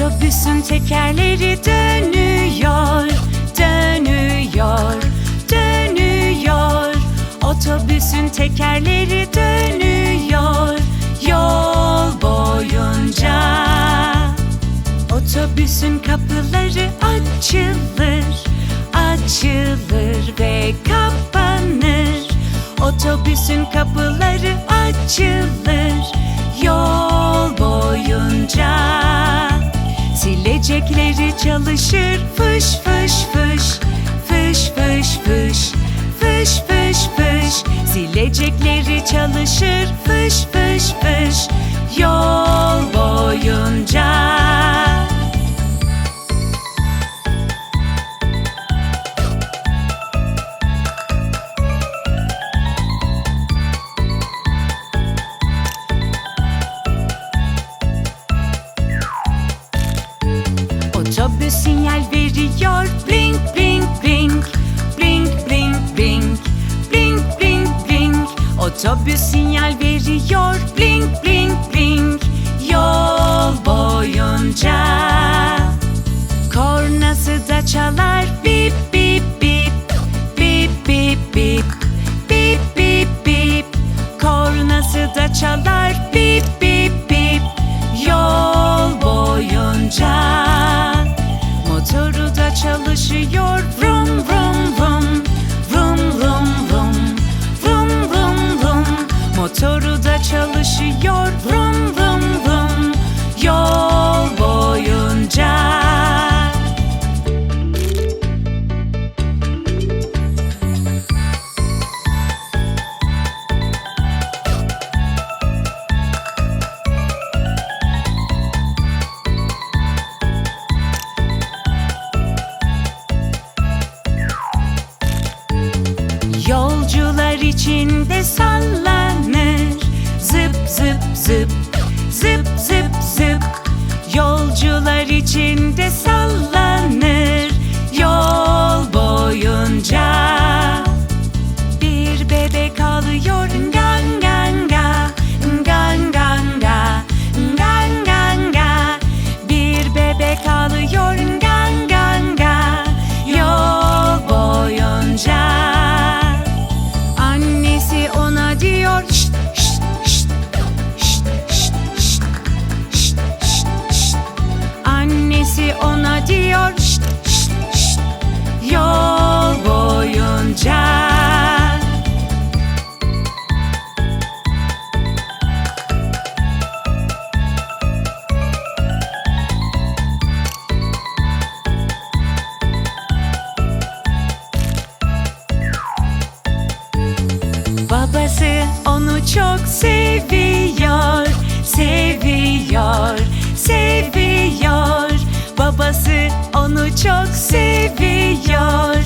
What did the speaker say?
Otobüsün tekerleri dönüyor, dönüyor, dönüyor. Otobüsün tekerleri dönüyor yol boyunca. Otobüsün kapıları açılır, açılır ve kapanır. Otobüsün kapıları açılır çalışır fış fış fış, fış fış fış, fış fış fış. Silecekleri çalışır fış fış fış yol boyunca. Sinyal veriyor. Blink blink zıp zıp Zıp zıp. Yolcular içinde sallanır gidiyor şt, şt, şt. Yol boyunca. Babası onu çok seviyor. çok seviyor.